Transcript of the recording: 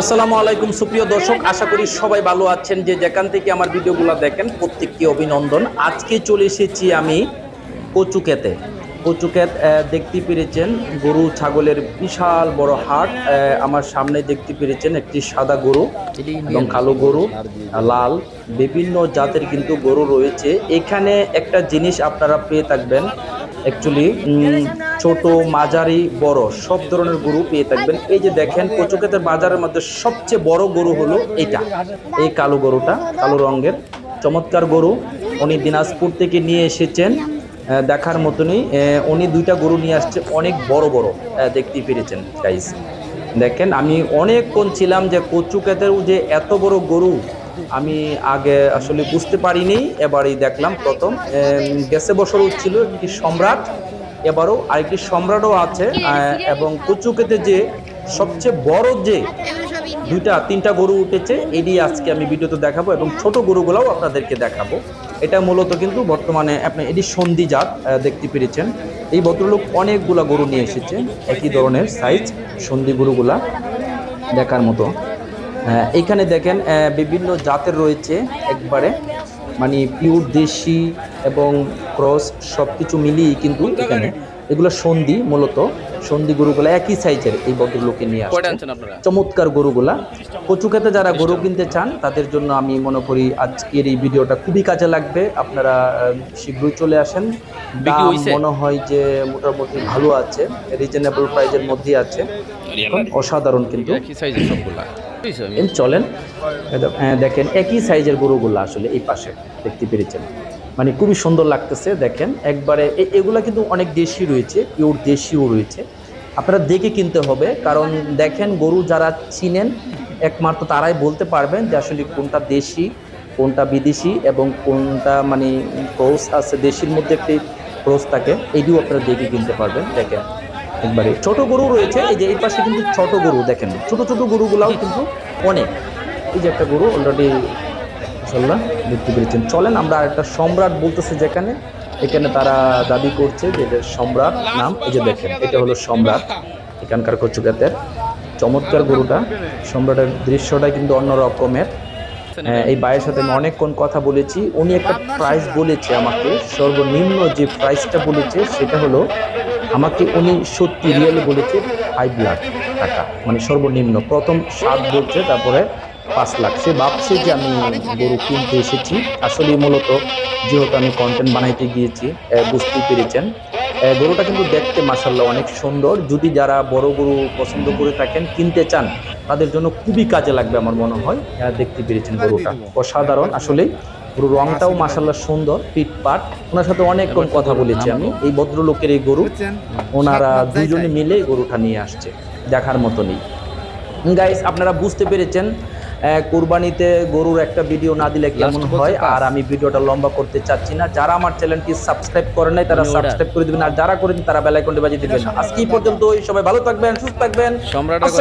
আসসালামু আলাইকুম সুপ্রিয় দর্শক আশা করি সবাই ভালো আছেন। যে যেখান থেকে আমার ভিডিওগুলো দেখেন প্রত্যেককে অভিনন্দন। আজকে চলে এসেছি আমি কচুকেতে কচুকেত আহ, দেখতে পেরেছেন গরু ছাগলের বিশাল বড় হাট। আমার সামনে দেখতে পেরেছেন একটি সাদা গরু এবং কালো গরু লাল। বিভিন্ন জাতের কিন্তু গরু রয়েছে। এখানে একটা জিনিস আপনারা পেয়ে থাকবেন অ্যাকচুয়ালি ছোট মাঝারি বড় সব ধরনের গরু পেয়ে থাকবেন। এই যে দেখেন কচুকেতের বাজারের মধ্যে সবচেয়ে বড় গরু হলো এটা। এই কালো গরুটা কালো রঙের চমৎকার গরু। উনি দিনাজপুর থেকে নিয়ে এসেছেন দেখার মতনই। উনি দুইটা গরু নিয়ে আসছে অনেক বড় বড় আহ, দেখতেই পেরেছেন গাইস দেখেন আমি অনেকক্ষণ ছিলাম যে কচুকেতের যে এত বড় গরু আমি আগে আসলে বুঝতে পারিনি এবারই দেখলাম প্রথম। গেছে বছর ছিল একটি সম্রাট এবারও আরেকটি সম্রাটও আছে এবং কচুকেতে যে সবচেয়ে বড় যে দুইটা তিনটা গরু উঠেছে এটি আজকে আমি ভিডিওতে দেখাবো এবং ছোট গরুগুলাও আপনাদেরকে দেখাবো। এটা মূলত কিন্তু বর্তমানে আপনি এটি সন্ধি জাত আহ, দেখতে পেরেছেন। এই ভদ্রলোক অনেকগুলা গরু নিয়ে এসেছে একই ধরনের সাইজ সন্ধি গরুগুলা দেখার মতো। এইখানে দেখেন বিভিন্ন জাতের রয়েছে একবারে। মানে পিওর দেশি এবং ক্রস সব কিছু মিলিয়ে কিন্তু এখানে। এগুলো সন্ধি মূলত। সন্ধি গরুগুলা একই সাইজের এই ভদ্রলোকে নিয়ে আসছে। চমৎকার গরুগুলা। কচু খেতে যারা গরু কিনতে চান তাদের জন্য আমি মনে করি আজকের এই ভিডিওটা খুবই কাজে লাগবে। আপনারা শীঘ্রই চলে আসেন? মনে হয় যে মোটামুটি ভালো আছে রিজনেবল প্রাইজের মধ্যে আছে। অসাধারণ কিন্তু। চলেন। দেখেন, একই সাইজের গরুগুলো আসলে এই পাশে দেখতে পেরেছেন। মানে খুবই সুন্দর লাগতেছে, দেখেন। একবারে এগুলা কিন্তু অনেক দেশি রয়েছে, পিওর দেশিও রয়েছে। আপনারা দেখে কিনতে হবে, কারণ দেখেন, গরু যারা চিনেন, একমাত্র তারাই বলতে পারবেন যে আসলে কোনটা দেশি, কোনটা বিদেশি এবং কোনটা মানে ক্রোস আছে দেশির মধ্যে একটি ক্রোস থাকে এইটিও আপনারা দেখে কিনতে পারবেন। দেখেন একবারে ছোট গরু রয়েছে। এই যে এই পাশে কিন্তু ছোট গরু দেখেন। ছোট ছোট গরুগুলাও কিন্তু অনেক। এই যে একটা গরু অলরেডি ইনশাল্লাহ দেখতে পেরেছেন চলেন আমরা একটা সম্রাট বলতেছে যেখানে। এখানে তারা দাবি করছে যে এটা সম্রাট নাম এই যে দেখেন এটা হলো সম্রাট। এখানকার কচুকাতের চমৎকার গরুটা। সম্রাটের দৃশ্যটা কিন্তু অন্য রকমের হ্যাঁ, এই ভাইয়ের সাথে আমি অনেকক্ষণ কথা বলেছি। উনি একটা প্রাইস বলেছে আমাকে। সর্বনিম্ন যে প্রাইসটা বলেছে সেটা হলো আমাকে উনি সত্যি রিয়েল বলেছে ফাইভ লাখ টাকা। মানে সর্বনিম্ন। প্রথম সাত বলছে, তারপরে পাঁচ লাখ। সে ভাবছে যে আমি গরু কিনতে এসেছি। আসলে মূলত যেহেতু আমি কন্টেন্ট বানাইতে গিয়েছি বুঝতেই পেরেছেন। গরুটা কিন্তু দেখতে মাসাল্লাহ অনেক সুন্দর। যদি যারা বড় গরু পছন্দ করে থাকেন কিনতে চান তাদের জন্য খুবই কাজে লাগবে আমার মনে হয়। আহ, দেখতে পেরেছেন গরুটা। অসাধারণ আসলেই। গরুর রংটাও মাসাল্লাহ সুন্দর পিটপাট ওনার সাথে অনেকক্ষণ কথা বলেছি আমি। এই ভদ্রলোকের এই গরু ওনারা দুজনে মিলে গরুটা নিয়ে আসছে। দেখার মতনই গাইস আপনারা বুঝতে পেরেছেন কোরবানিতে গরুর একটা ভিডিও না দিলে কেমন হয়? আর আমি ভিডিওটা লম্বা করতে চাচ্ছি না। যারা আমার চ্যানেলটি সাবস্ক্রাইব করে নাই তারা। সাবস্ক্রাইব করে দিবেন। আর যারা করেন তারা বেলাইকনটি বাজিয়ে দিবেন। আজকে পর্যন্ত সবাই ভালো থাকবেন সুস্থ থাকবেন। সম্রাটের